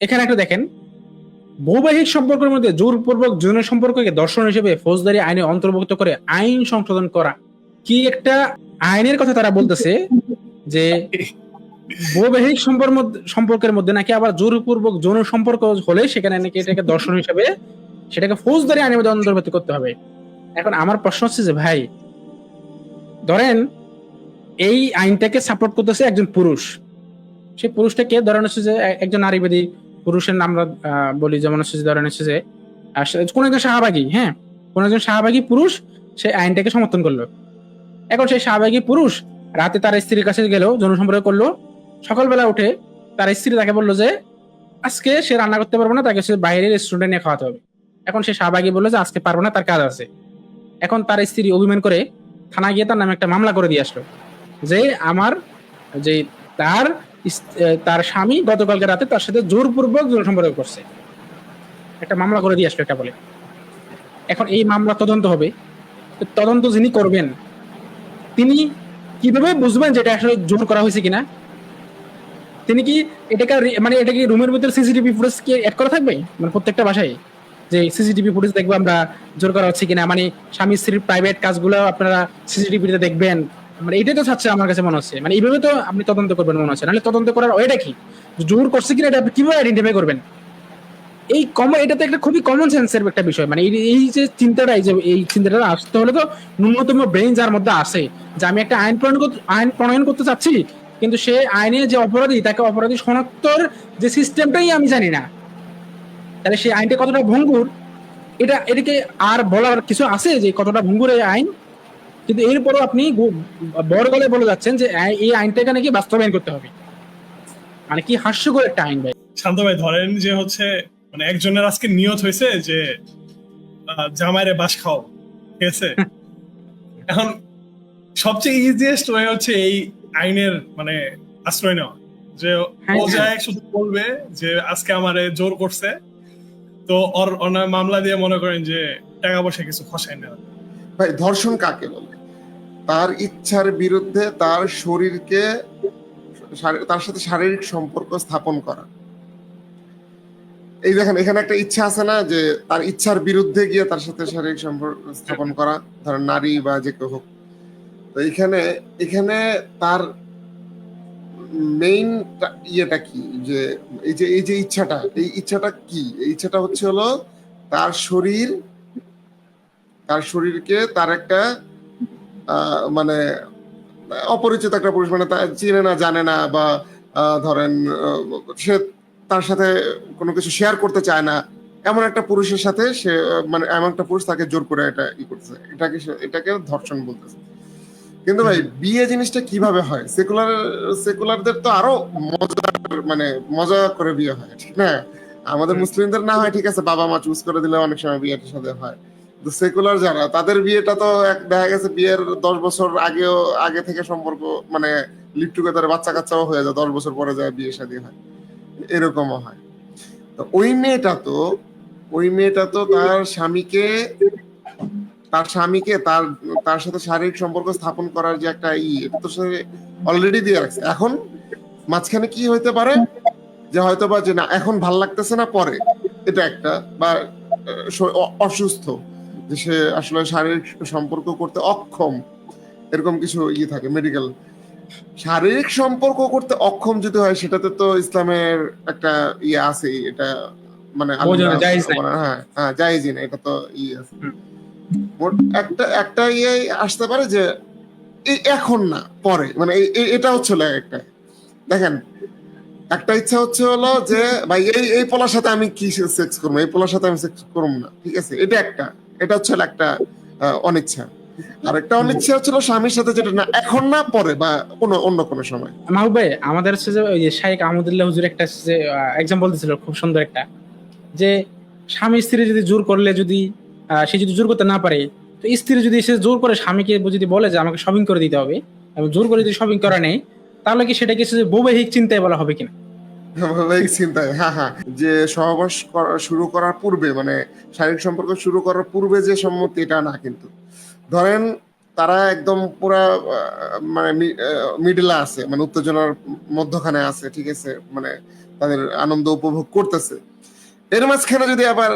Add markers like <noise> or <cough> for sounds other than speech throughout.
এখানে একটা দেখেন। বৈবাহিক সম্পর্কের মধ্যে জোরপূর্বক যৌন সম্পর্ককে দর্শন হিসেবে ফৌজদারি আইনে অন্তর্ভুক্ত করে আইন সংশোধন করা। কি একটা আইনের কথা তারা বলতেছে যে বৈবাহিক সম্পর্ক সম্পর্কের মধ্যে নাকি আবার জোরপূর্বক যৌন সম্পর্ক হলে সেখানে নাকি এটাকে দর্শন হিসেবে সেটাকে ফৌজদারি আইনের মধ্যে অন্তর্ভুক্ত করতে হবে। এখন আমার প্রশ্ন হচ্ছে যে ভাই, ধরেন এই আইনটাকে সাপোর্ট করতেছে একজন পুরুষ। সেই পুরুষটাকে ধরেন হচ্ছে যে একজন নারীবাদী পুরুষের নাম আমরা বলি, যেমন হচ্ছে ধরেন হচ্ছে যে কোন একজন শাহবাগী হ্যাঁ? কোন একজন শাহবাগী পুরুষ সেই আইনটাকে সমর্থন করল। এখন সেই শাহবাগী পুরুষ রাতে তার স্ত্রীর কাছে গেল যৌন সম্পর্ক করল। সকালবেলা উঠে তার স্ত্রী তাকে বলল যে, আজকে সে রান্না করতে পারবে না, তাকে সে বাইরের রেস্টুরেন্টে নিয়ে খাওয়াতে হবে। এখন সে শাহবাগী বলল যে, আজকে পারব না, তার কাজ আছে। এখন তার স্ত্রী অভিমান করে থানা গিয়ে তার নামে একটা মামলা করে দিয়ে আসলো। যে আমার, যে তার তার স্বামী গতকালকে রাতে তার সাথে জোরপূর্বক যৌন সম্পর্ক করছে। একটা মামলা করে দিয়ে আসলো এটা বলে। এখন এই মামলা তদন্ত হবে। তদন্ত যিনি করবেন, তিনি কীভাবে বুঝবেন যে এটা আসলে জোর করা হয়েছে কিনা? তিনি কি এটাকে মানে এটা কি রুমের ভিতরে সিসিটিভি ফুটেজ কি অ্যাড করা থাকবে? মানে প্রত্যেকটা বাসায় যে সিসিটিভি ফুটেজ দেখব আমরা জোর করা হচ্ছে কিনা? মানে স্বামী স্ত্রীর প্রাইভেট কাজগুলো আপনারা সিসিটিভিতে দেখবেন। মানে এটাই তো চাচ্ছে আমার কাছে মনে হচ্ছে। মানে এইভাবে তো আপনি তদন্ত করবেন মনে হচ্ছে। নাহলে তদন্ত করার ওইটা কি? জোর করছে কিনা এটা আপনি কীভাবে আইডেন্টিফাই করবেন? এই কমন এটা তো একটা খুবই কমন সেন্সের একটা বিষয়। মানে এই যে চিন্তাটা, এই যে, এই চিন্তাটা আসতে হলে তো ন্যূনতম ব্রেন যার মধ্যে আসে যে আমি একটা আইন প্রণয়ন আইন প্রণয়ন করতে চাচ্ছি, কিন্তু সে আইনে যে অপরাধী, তাকে অপরাধী শনাক্তর যে সিস্টেমটাই আমি জানি না। তাহলে সেই আইনটা কতটা ভঙ্গুর? এটা, এটাকে আর বলার কিছু আছে যে কতটা ভঙ্গুর এই আইন? কিন্তু এরপরও আপনি বড় গলে বলে যাচ্ছেন যে এই আইনটাকে নাকি বাস্তবায়ন করতে হবে। মানে কি হাস্যকর একটা আইন ভাই। শান্ত ভাই ধরেন যে হচ্ছে মানে একজনের আজকে নিয়ত হয়েছে যে জামাইরে বাস খাও ঠিক আছে? <laughs> এখন সবচেয়ে ইজিয়েস্ট ওয়ে হচ্ছে এই আইনের মানে আশ্রয় নেওয়া। যে ও হ্যাঁ, হ্যাঁ। যায় শুধু বলবে যে আজকে আমারে জোর করছে। তো ওর অন্য মামলা দিয়ে মনে করেন যে টাকা পয়সা কিছু খসায় নেওয়া। ভাই ধর্ষণ কাকে বলে? তার ইচ্ছার বিরুদ্ধে তার শরীরকে তার সাথে শারীরিক সম্পর্ক স্থাপন করা। এই দেখেন, এখানে একটা ইচ্ছা আছে না যে তার ইচ্ছার বিরুদ্ধে গিয়ে তার সাথে শারীরিক সম্পর্ক স্থাপন করা, ধরেন নারী বা যে কেউ হোক। তো এখানে এখানে তার মেইন ইয়েটা কি? যে এই যে এই যে ইচ্ছাটা, এই ইচ্ছাটা কি? এই ইচ্ছাটা হচ্ছে হলো তার শরীর, তার শরীরকে তার একটা মানে অপরিচিত একটা পুরুষ মানে তা চিনে না জানে না বা ধরেন সে তার সাথে কোনো কিছু শেয়ার করতে চায় না এমন একটা পুরুষের সাথে সে মানে এমন একটা পুরুষ তাকে জোর করে এটা ই করতেছে। এটাকে এটাকে ধর্ষণ বলতেছে। কিন্তু ভাই বিয়ে জিনিসটা কীভাবে হয়? সেকুলার সেকুলারদের তো আরও মজার মানে মজা করে বিয়ে হয় ঠিক না? আমাদের মুসলিমদের না হয় ঠিক আছে বাবা মা চুজ করে দিলে অনেক সময় বিয়েটার সাথে হয়। সেকুলার যারা, তাদের বিয়েটা তো এক, দেখা গেছে বিয়ের দশ বছর আগেও, আগে থেকে সম্পর্ক মানে লিভ টুগেদার বাচ্চা কাচ্চাও হয়ে যায়, দশ বছর পরে যায় বিয়ে শাদী হয়। এরকমও হয়। তো ওই মেয়েটা তো, ওই মেয়েটা তো তার স্বামীকে তার স্বামীকে তার তার সাথে শারীরিক সম্পর্ক স্থাপন করার যে একটা ই তো সে অলরেডি দিয়ে রাখছে। এখন মাঝখানে কি হইতে পারে? যে হয়তো বা যে না, এখন ভালো লাগতেছে না পরে, এটা একটা, বা অসুস্থ। যে সে আসলে শারীরিক সম্পর্ক করতে অক্ষম এরকম কিছু ইয়ে থাকে মেডিকেল শারীরিক সম্পর্ক করতে অক্ষম যদি হয় সেটাতে তো ইসলামের একটা ইয়ে আছে এটা মানে। হ্যাঁ হ্যাঁ না এটা তো ইয়ে আছে। একটা একটা ইয়ে আসতে পারে যে এখন না পরে মানে এটা হচ্ছে একটা। দেখেন একটা ইচ্ছা হচ্ছে হলো যে ভাই এই এই পোলার সাথে আমি কি সেক্স করব? এই পোলার সাথে আমি সেক্স করব না ঠিক আছে? এটা একটা। এটা হচ্ছে একটা অনিচ্ছা। আর একটা অনিচ্ছা হচ্ছিল স্বামীর সাথে যেটা না, এখন না, পরে বা কোনো, অন্য কোনো সময়। মাহবুব ভাই, আমাদের হচ্ছে যে ওই যে শাইখ আহমদুল্লাহ হুজুর একটা যে এক্সাম্পল দিছিল, খুব সুন্দর একটা। যে স্বামী স্ত্রী যদি জোর করলে যদি সে যদি জোর করতে না পারে, তো স্ত্রী যদি সে জোর করে স্বামীকে যদি বলে যে আমাকে শপিং করে দিতে হবে, এবং জোর করে যদি শপিং করা নেই, তাহলে কি সেটাকে বৈবাহিক চিন্তায় বলা হবে কিনা? এই চিন্তায় হ্যাঁ হ্যাঁ যে সহবাস করা- শুরু করার পূর্বে মানে শারীরিক সম্পর্ক শুরু করার পূর্বে যে সম্মতি, এটা না কিন্তু। ধরেন, তারা একদম পুরা মানে মিডিলে আছে মানে উত্তেজনার মধ্যখানে আছে, ঠিক আছে? মানে তাদের আনন্দ উপভোগ করতেছে। এর মাঝখানে যদি আবার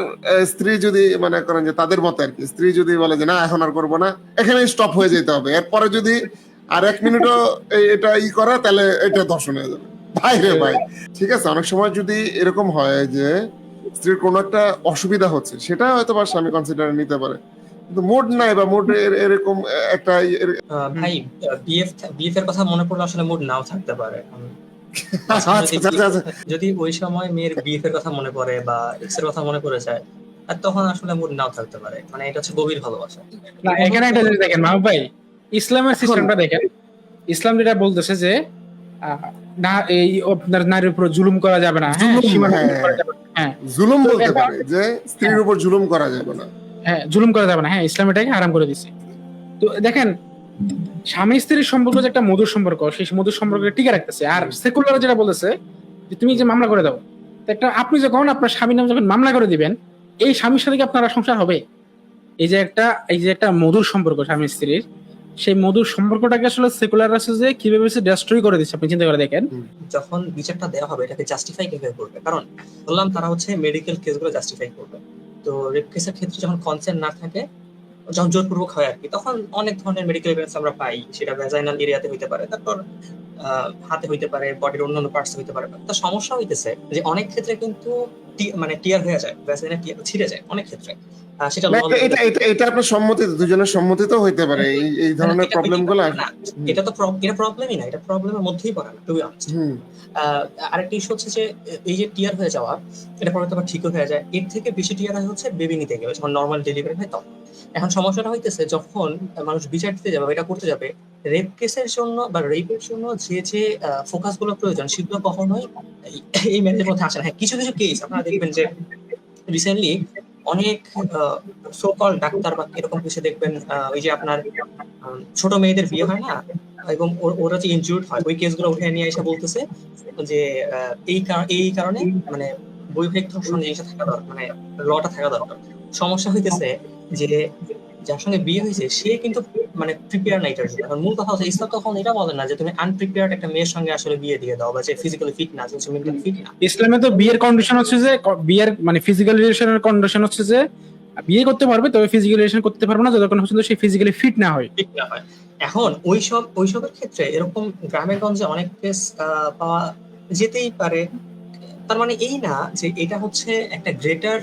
স্ত্রী যদি মানে করেন যে তাদের মতে আর কি স্ত্রী যদি বলে যে, না, এখন আর করব না এখানে স্টপ হয়ে যেতে হবে। এরপরে যদি আর এক মিনিটও এটা ই করে, তাহলে এটা দর্শন হয়ে যাবে। ভাই রে ভাই ঠিক আছে অনেক সময় যদি এরকম হয় যে স্ত্রীর কোনো একটা অসুবিধা হচ্ছে সেটা হয়তো বা স্বামী কনসিডার নিতে পারে। কিন্তু মুড নাই বা মুড এরকম একটা ভাই বিএফ বিএফ এর কথা মনে পড়লে আসলে মুড নাও থাকতে পারে। আচ্ছা আচ্ছা আচ্ছা যদি ওই সময় মেয়ের বিএফ এর কথা মনে পড়ে বা এক্সের কথা মনে পড়ে যায় আর তখন আসলে মুড নাও থাকতে পারে। মানে এটা হচ্ছে গভীর ভালোবাসা। না এখানে একটা জিনিস দেখেন মাহবুব ভাই ইসলামের সিস্টেমটা দেখেন। ইসলাম যেটা বলতেছে যে না এই আপনার নারীর উপর জুলুম করা যাবে না। হ্যাঁ জুলুম, হ্যাঁ। হ্যাঁ। বলতে পারে যে স্ত্রীর উপর জুলুম করা যাবে না। হ্যাঁ জুলুম করা যাবে না। হ্যাঁ ইসলাম এটাকে আরাম করে দিছে তো দেখেন স্বামী স্ত্রীর সম্পর্ক যে একটা মধুর সম্পর্ক সেই মধুর সম্পর্ক টিকে রাখতেছে। আর সেকুলার যেটা বলেছে যে তুমি যে মামলা করে দাও একটা আপনি যখন আপনার স্বামীর নামে যখন মামলা করে দিবেন এই স্বামীর সাথে কি আপনারা সংসার হবে? এই যে একটা এই যে একটা মধুর সম্পর্ক স্বামী স্ত্রীর সেই মধুর সম্পর্কটাকে আসলে সেকুলার যে কীভাবে ডিস্ট্রয় করে দিচ্ছে, আপনি চিন্তা করে দেখেন। যখন বিচারটা দেওয়া হবে, এটাকে জাস্টিফাই কীভাবে করবে? কারণ বললাম, তারা হচ্ছে মেডিকেল কেসগুলো জাস্টিফাই করবে। তো রেপ কেসের ক্ষেত্রে যখন কনসেন্ট না থাকে, যখন জোরপূর্বক হয় আর কি, তখন অনেক ধরনের মেডিকেল এভিডেন্স আমরা পাই। সেটা ভ্যাজাইনাল এরিয়াতে হইতে পারে। তারপর হাতে হইতে পারে বডির অন্যান্য পার্টস হইতে পারে। তো সমস্যা হইতেছে যে অনেক ক্ষেত্রে কিন্তু মানে টিয়ার হয়ে যায় ভ্যাজাইনাল টিয়ার ছিঁড়ে যায় অনেক ক্ষেত্রে। আহ, সেটা এটা- এটা এটা এটা আপনার সম্মতি দুজনের সম্মতিতেও হইতে পারে এই এই ধরনের না, এটা তো প্রব- এটা প্রবলেমই না এটা প্রবলেমের মধ্যেই পড়ে না টু বি অনেস্ট আহ, আরেকটা ইস্যু হচ্ছে যে এই যে টিয়ার হয়ে যাওয়া এটা পরে তো আবার ঠিকও হয়ে যায়। এর থেকে বেশি টিয়ার হয় হচ্ছে বেবি নিতে গেলে যখন নর্মাল ডেলিভারি হয় তখন। এখন সমস্যাটা হইতেছে যখন মানুষ বিচার দিতে যাবে এটা করতে যাবে রেপ কেসের জন্য বা রেপের জন্য যে যে ফোকাসগুলো প্রয়োজন সেগুলো কখনোই এই- এই মধ্যে আসে না। হ্যাঁ কিছু কিছু কেস আপনারা দেখবেন যে রিসেন্টলি অনেক সোকল ডাক্তার বা এরকম কিছু দেখবেন ওই যে আপনার ছোট মেয়েদের বিয়ে হয় না? এবং ওর- যে ইনজুর্ড হয়, ওই কেসগুলো উঠে নিয়ে এসে বলতেছে যে এই এই কারণে মানে বৈবাহিক ধর্ষণ জিনিসটা থাকা দরকার মানে লটা থাকা দরকার। সমস্যা হইতেছে যে যার সঙ্গে বিয়ে হয়েছে সে কিন্তু মানে প্রিপেয়ার না এটার জন্য। মূল কথা হচ্ছে ইসলাম তখন এটা বলে না যে তুমি আনপ্রিপেয়ার্ড একটা মেয়ের সঙ্গে আসলে বিয়ে দিয়ে দাও বা যে ফিজিক্যালি ফিট না যে মেন্টালি ফিট না। ইসলামে তো বিয়ের কন্ডিশন হচ্ছে যে বিয়ের মানে ফিজিক্যাল রিলেশনের কন্ডিশন হচ্ছে যে বিয়ে করতে পারবে তবে ফিজিক্যাল রিলেশন করতে পারবে না যতক্ষণ পর্যন্ত সে ফিজিক্যালি ফিট না হয়। ঠিক না হয়। এখন ওই ওইসব ওইসবের ক্ষেত্রে এরকম গ্রামে গঞ্জে অনেক কেস পাওয়া যেতেই পারে। তার মানে এই না যে এটা হচ্ছে একটা গ্রেটার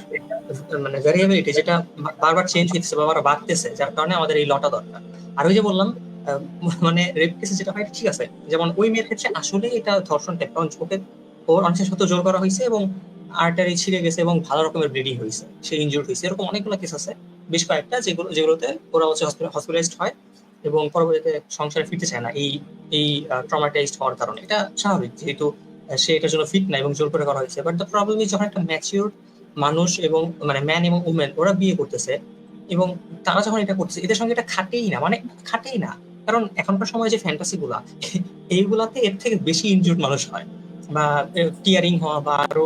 মানে ভ্যারিয়েবিলিটি যেটা বারবার চেঞ্জ বা বারবার বাড়তেছে, যার কারণে আমাদের এই লটা দরকার। আর ওই যে বললাম মানে রেপ কেসে যেটা হয় ঠিক আছে। যেমন ওই মেয়ের ক্ষেত্রে আসলে এটা ধর্ষণ টাইপ কারণ ওকে ওর অনেক সত্য জোর করা হয়েছে এবং আর্টারি ছিঁড়ে গেছে এবং ভালো রকমের ব্লিডিং হয়েছে, সে ইনজুর্ড হয়েছে, এরকম অনেকগুলো কেস আছে। বেশ কয়েকটা যেগুলো, যেগুলোতে ওরা হচ্ছে হসপিটালাইজড হয় এবং পরবর্তীতে সংসারে ফিরতে চায় না। এই এই ট্রমাটাইজড হওয়ার কারণে। এটা স্বাভাবিক, যেহেতু সে এটার জন্য ফিট না এবং জোর করে করা হয়েছে। বাট দ্য প্রবলেম ইজ যখন একটা ম্যাচিউর মানুষ এবং মানে ম্যান এবং উমেন ওরা বিয়ে করতেছে এবং তারা যখন এটা করতেছে, এদের সঙ্গে এটা খাটেই না মানে খাটেই না। কারণ এখনকার সময় যে ফ্যান্টাসি গুলা, এইগুলাতে এর থেকে বেশি ইনজুর্ড মানুষ হয়। বা টিয়ারিং হওয়া বা আরও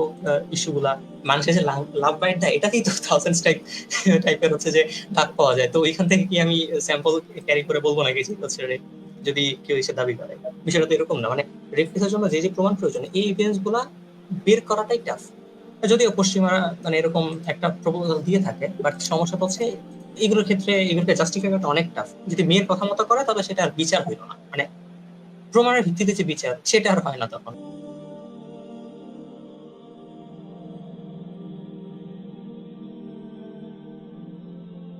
ইস্যু গুলা, মানুষের যে লাভ বাইট দেয় এটাতেই তো থাউজেন্ড টাইপ টাইপের হচ্ছে যে দাগ পাওয়া যায়। তো ওইখান থেকে কি আমি স্যাম্পল ক্যারি করে বলব নাকি যে যদি কেউ এসে দাবি করে। বিষয়টা তো এরকম না মানে রেপ কেসের জন্য যে যে প্রমাণ প্রয়োজন, এই এভিডেন্সগুলা বের করাটাই টাফ যদিও পশ্চিমারা মানে এরকম একটা প্রপোজাল দিয়ে থাকে বাট সমস্যা হচ্ছে এগুলোর ক্ষেত্রে, এগুলোকে জাস্টিফাই করাটা অনেক টাফ যদি মেয়ের কথা মতো করে, তবে সেটা আর বিচার হইল না। মানে প্রমাণের ভিত্তিতে যে বিচার, সেটা আর হয় না তখন।